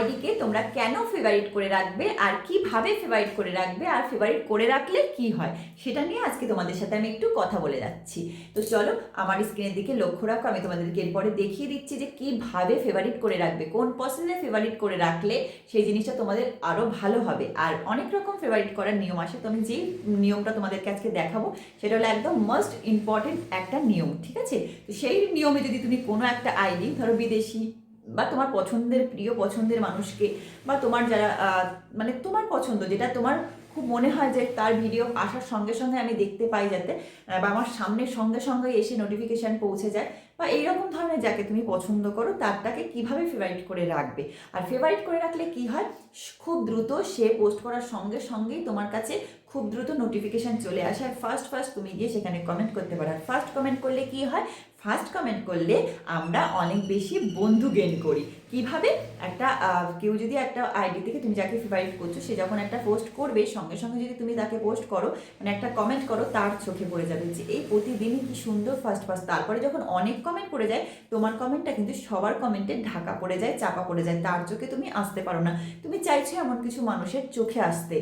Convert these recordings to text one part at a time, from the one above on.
আইডিকে তোমরা কেন ফেভারিট করে রাখবে? আর কীভাবে ফেভারিট করে রাখবে? আর ফেভারিট করে রাখলে কি হয়? সেটা নিয়ে আজকে তোমাদের সাথে আমি একটু কথা বলে যাচ্ছি। তো চলো, আমার স্ক্রিনের দিকে লক্ষ্য রাখো, আমি তোমাদেরকে এরপরে দেখিয়ে দিচ্ছি যে কীভাবে ফেভারিট করে রাখবে, কোন পার্সনে ফেভারিট করে রাখলে সেই জিনিসটা তোমাদের আরও ভালো হবে। আর অনেক রকম ফেভারিট করার নিয়ম আসে তো আমি যেই নিয়মটা তোমাদেরকে আজকে দেখাবো, সেটা হলো একদম মোস্ট ইম্পর্টেন্ট একটা নিয়ম, ঠিক আছে? তো সেই নিয়মে যদি তুমি কোনো একটা আইডি, ধরো বিদেশি বা তোমার পছন্দের, প্রিয় পছন্দের মানুষকে বা তোমার যারা মানে তোমার পছন্দ, যেটা তোমার খুব মনে হয় যে তার ভিডিও আসার সঙ্গে সঙ্গে আমি দেখতে পাই যাতে বা আমার সামনে সঙ্গে সঙ্গে এসে নোটিফিকেশান পৌঁছে যায়। বা এইরকম ধরনের যাকে তুমি পছন্দ করো, তারটাকে কীভাবে ফেভারিট করে রাখবে? আর ফেভারিট করে রাখলে কি হয়? খুব দ্রুত সে পোস্ট করার সঙ্গে সঙ্গেই তোমার কাছে খুব দ্রুত নোটিফিকেশান চলে আসে। আর ফার্স্ট ফার্স্ট তুমি গিয়ে সেখানে কমেন্ট করতে পারো। আর ফার্স্ট কমেন্ট করলে কি হয়? ফার্স্ট কমেন্ট করলে আমরা অনেক বেশি বন্ধু গেন করি। কীভাবে? একটা কেউ যদি একটা আইডি থেকে তুমি যাকে ফেভারিট করছ, সে যখন একটা পোস্ট করবে, সঙ্গে সঙ্গে যদি তুমি তাকে পোস্ট করো মানে একটা কমেন্ট করো, তার চোখে পড়ে যাবে যে, এই প্রতিদিনই কি সুন্দর ফার্স্ট ফার্স্ট তারপরে যখন অনেক কমেন্ট পড়ে যায়, তোমার কমেন্টটা কিন্তু সবার কমেন্টে ঢাকা পড়ে যায়, চাপা পড়ে যায়, তার চোখে তুমি আসতে পারো না। তুমি চাইছো এমন কিছু মানুষের চোখে আসতে।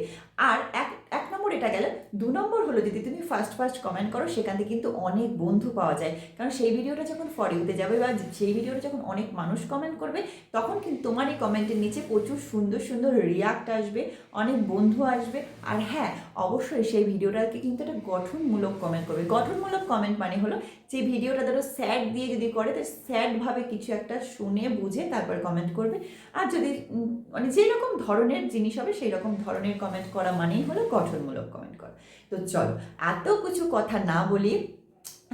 আর এক এক নম্বর এটা গেল দু নম্বর হলো যদি তুমি ফার্স্ট ফার্স্ট কমেন্ট করো, সেখান থেকে কিন্তু অনেক বন্ধু পাওয়া যায়। কারণ সেই ভিডিওটা যখন ফর ইউতে যাবে বা সেই ভিডিওটা যখন অনেক মানুষ কমেন্ট করবে, তখন কিন্তু তোমার এই কমেন্টের নিচে প্রচুর সুন্দর সুন্দর রিয়াক্ট আসবে, অনেক বন্ধু আসবে। আর হ্যাঁ অবশ্যই সেই ভিডিওটাকে কিন্তু একটা গঠনমূলক কমেন্ট করবে। গঠনমূলক কমেন্ট মানে হলো যে ভিডিওটা ধরো স্যাড দিয়ে যদি করে তো স্যাডভাবে কিছু একটা শুনে, বুঝে তারপর কমেন্ট করবে। আর যদি মানে যেরকম ধরনের জিনিস হবে সেই রকম ধরনের কমেন্ট করা মানেই হলো গঠনমূলক কমেন্ট তো চলো, এত কিছু কথা না বলি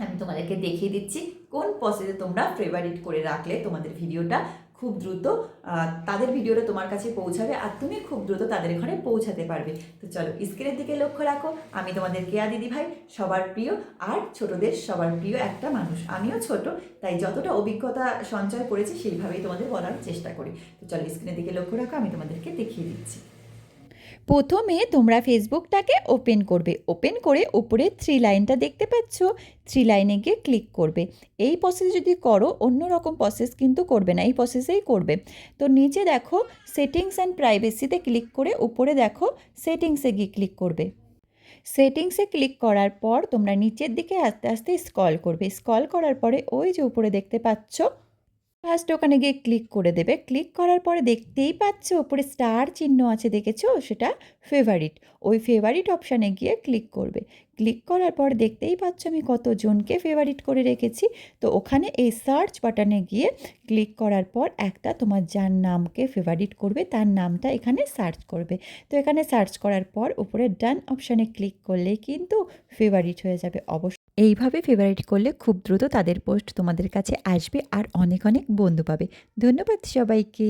আমি তোমাদেরকে দেখিয়ে দিচ্ছি কোন পসেসে তোমরা ফেভারিট করে রাখলে তোমাদের ভিডিওটা খুব দ্রুত তাদের ভিডিওটা তোমার কাছে পৌঁছাবে আর তুমি খুব দ্রুত তাদের ঘরে পৌঁছাতে পারবে। তো চলো স্ক্রিনের দিকে লক্ষ্য রাখো, আমি তোমাদের কেয়া দিদি ভাই, সবার প্রিয় আর ছোটদের সবার প্রিয় একটা মানুষ। আমিও ছোট, তাই যতটা অভিজ্ঞতা সঞ্চয় করেছি সেইভাবেই তোমাদের বলার চেষ্টা করি। তো চলো স্ক্রিনের দিকে লক্ষ্য রাখো, আমি তোমাদেরকে দেখিয়ে দিচ্ছি। প্রথমে তোমরা ফেসবুকটাকে ওপেন করবে। ওপেন করে ওপরে থ্রি লাইনটা দেখতে পাচ্ছ। থ্রি লাইনে গিয়ে ক্লিক করবে। এই প্রসেস যদি করো অন্য রকম প্রসেস কিন্তু করবে না। এই প্রসেসেই করবে। তো নিচে দেখো সেটিংস অ্যান্ড প্রাইভেসিতে ক্লিক করে উপরে দেখো সেটিংসে গিয়ে ক্লিক করবে। সেটিংসে ক্লিক করার পর তোমরা নিচের দিকে আস্তে আস্তে স্কল করবে। স্কল করার পরে ওই যে উপরে দেখতে পাচ্ছ ফার্স্ট ওখানে গিয়ে ক্লিক করে দেবে। ক্লিক করার পরে দেখতেই পাচ্ছ ওপরে স্টার চিহ্ন আছে দেখেছ? সেটা ফেভারিট ওই ফেভারিট অপশানে গিয়ে ক্লিক করবে। ক্লিক করার পর দেখতেই পাচ্ছ, আমি কতজনকে ফেভারিট করে রেখেছি। তো ওখানে এই সার্চ বাটনে গিয়ে ক্লিক করার পর একটা তোমার যার নামকে ফেভারিট করবে, তার নামটা এখানে সার্চ করবে। তো এখানে সার্চ করার পর উপরে ডান অপশানে ক্লিক করলেই কিন্তু ফেভারিট হয়ে যাবে। অবশ্যই এইভাবে ফেভারিট করলে খুব দ্রুত তাদের পোস্ট তোমাদের কাছে আসবে আর অনেক অনেক বন্ধু পাবে। ধন্যবাদ সবাইকে।